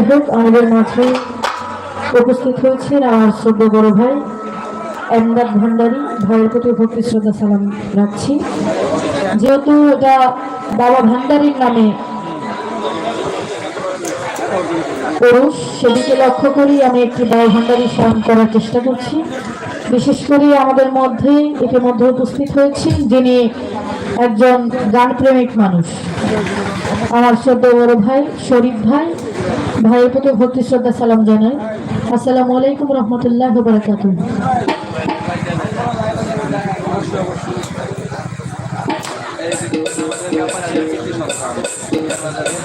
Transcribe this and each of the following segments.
যাই হোক আমাদের মাঝে উপস্থিত হয়েছেন আমার শ্রদ্ধা বড় ভাই, এমদাদ ভান্ডারী, ভাইয়ের প্রতি ভক্তি, শ্রদ্ধা, সালাম রাখছি। যেহেতু এটা বাবা ভান্ডারীর নামে পুরুষ, সেদিকে লক্ষ্য করি আমি একটি বাবা ভান্ডারী স্মরণ করার চেষ্টা করছি। বিশেষ করে আমাদের মধ্যে ইতিমধ্যে উপস্থিত হয়েছেন যিনি একজন গান প্রেমিক মানুষ। আমার শ্রদ্ধা বড় ভাই, শরীফ ভাই ভাইয়ের প্রতি ভক্তি শ্রদ্ধা সালাম জানাই। আসসালামু আলাইকুম রহমতুল্লাহ বারাকাতু অনেকেই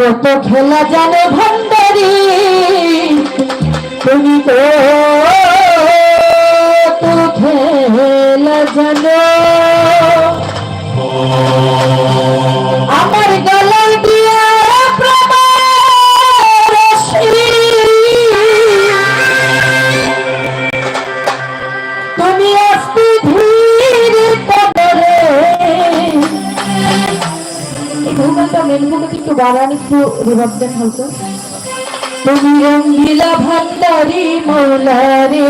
কত খেলা জানে ভণ্ডারী তুমি তো ఈ భూగంలో వెనుకటికి వారానికి రివర్జన్ హౌస్ তুমি রঙ্গিলা ভান্ডারি মৌলা রে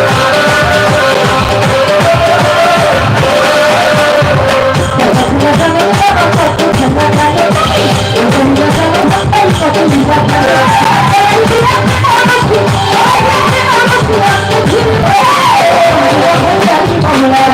Thank you. Yeah.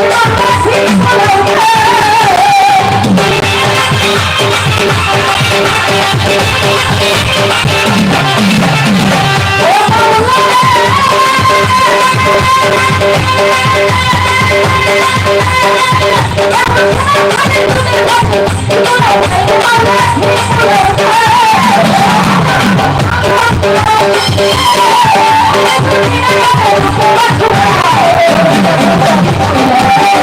Oh, Thank you.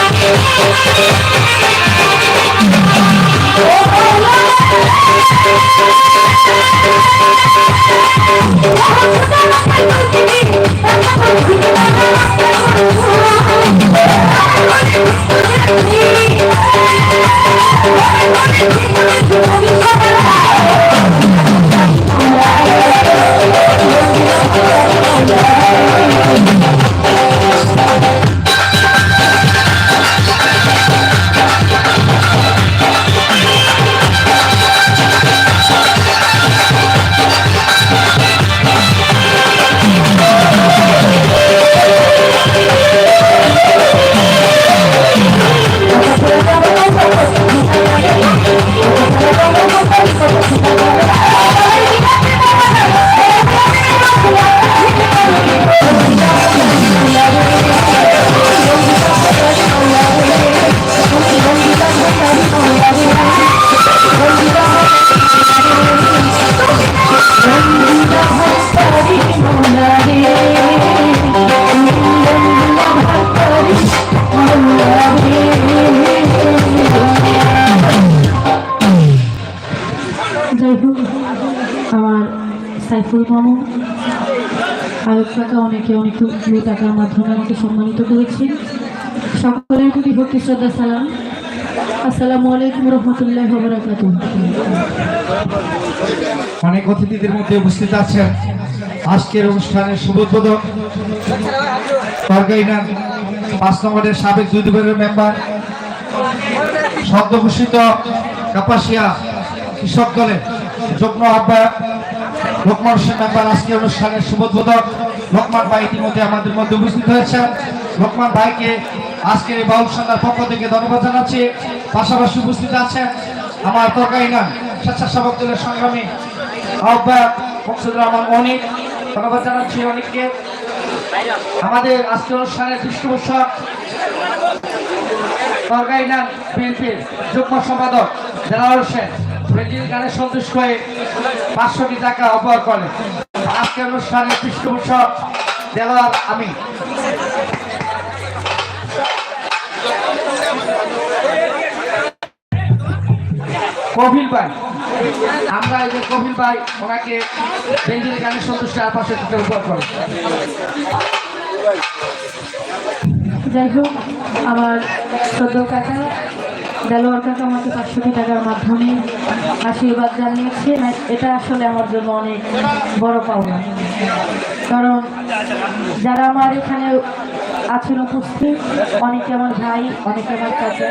যাই সাইফুল মামু অনেকে অনেক টাকার মাধ্যমে আমাকে সম্মানিত করেছে সকলের প্রতি ভক্তি, শ্রদ্ধা, সালাম। আসসালামু আলাইকুম রহমতুল্লাহ বরাকাতু অনেক অতিথিদের মধ্যে উপস্থিত আছেন। আজকের অনুষ্ঠানের শুভোদ্বোধক সরকারিনা পাঁচ নম্বরের সাবেক দুই মেম্বার, সদ্যঘোষিত কাপাসিয়া কৃষক দলের যুগ্ম আহ্বায়ক লোকমান হোসেন মেম্বার আজকের অনুষ্ঠানের শুভোদ্বোধক লোকমান ভাই ইতিমধ্যে আমাদের মধ্যে উপস্থিত হয়েছেন। লোকমান ভাইকে আজকের এই বাউল সন্ধ্যার পক্ষ থেকে ধন্যবাদ জানাচ্ছি। পাশাপাশি উপস্থিত আছেন আমার তরকারি নাম স্বেচ্ছাসেবক দলের সংগ্রামী আহ্বায়ক রহমান অনিক ধন্যবাদ জানাচ্ছি অনিককে। আমাদের আজকের অনুষ্ঠানের পৃষ্ঠপোষক তরকারি নাম বিএনপির যুগ্ম সম্পাদক দেলাওয়ার হোসেন। রেডিও গানে সন্তুষ্ট হয়ে পাঁচশোটি টাকা অপর করেন আজকের অনুষ্ঠানের পৃষ্ঠপোষক দেলাওয়ার আমি। কপিল ভাই, আমরা এই যে কপিল ভাই, ওনাকে বেঞ্জিল গানের সন্তুষ্ট আর পাঁচশো টাকা উপহার করেন যাই হোক, আমার সদ্য কাকা দেলোয়ার কাকা আমাকে পাঁচশোটি টাকার মাধ্যমে আশীর্বাদ জানিয়েছে। এটা আসলে আমার জন্য অনেক বড় পাওনা। কারণ যারা আমার এখানে আছেন, উপস্থিত, অনেকে আমার ভাই, অনেকে আমার কাছে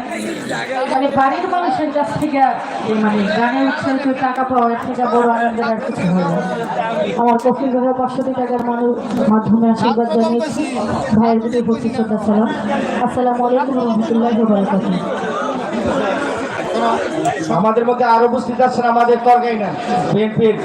মানে বাড়ির মানুষের কাছ থেকে মানে গানের উৎসাহিত টাকা পাওয়া এর থেকে বড় আনন্দের আর কিছু হয় আমার কফিল দাদা পাঁচশোটি টাকার মানুষ মাধ্যমে আশীর্বাদ জানিয়েছি। ভাইয়ের প্রতি উপস্থিত সালাম। আসসালামু আলাইকুম রহমতুল্লাহ আমাদের মধ্যে আরও উপস্থিত আছেন আমাদের তরকারি না বিএনপির